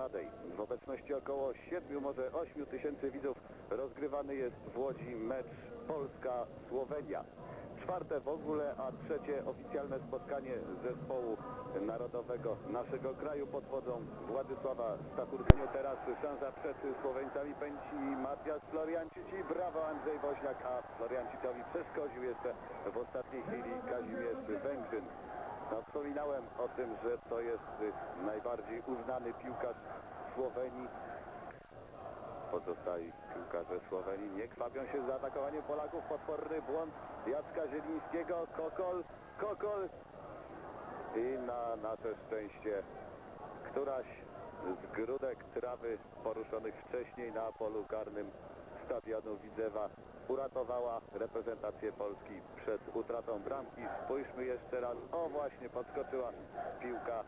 Madej. W obecności około 7, może 8 tysięcy widzów rozgrywany jest w Łodzi mecz Polska-Słowenia. Czwarte w ogóle, a trzecie oficjalne spotkanie zespołu narodowego naszego kraju pod wodzą Władysława Stakurczyniu. Teraz szansa przed Słoweńcami pędzi Matias Floriancici. Brawo Andrzej Woźniak, a Floriancicowi przeszkodził jeszcze w ostatniej chwili Kazimierz Węgrzyn. O tym, że to jest y, najbardziej uznany piłkarz Słowenii. Pozostali piłkarze Słowenii nie kwapią się za atakowaniem Polaków. Potworny błąd Jacka Zielińskiego. Kokol, Kokol i na nasze szczęście któraś z grudek trawy poruszonych wcześniej na polu karnym stadionu Widzewa uratowała reprezentację Polski przed utratą bramki. Spójrzmy jeszcze raz. O właśnie, podskoczyła piłka.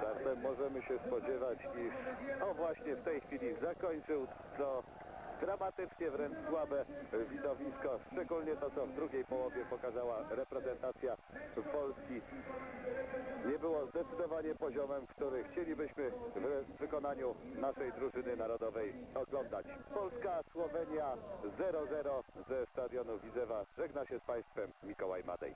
Czasem możemy się spodziewać, iż o właśnie w tej chwili zakończył to dramatycznie wręcz słabe reprezentacja Polski. Nie było zdecydowanie poziomem, który chcielibyśmy w wykonaniu naszej drużyny narodowej oglądać. Polska, Słowenia 0-0 ze stadionu Widzewa. Żegna się z Państwem Mikołaj Madej.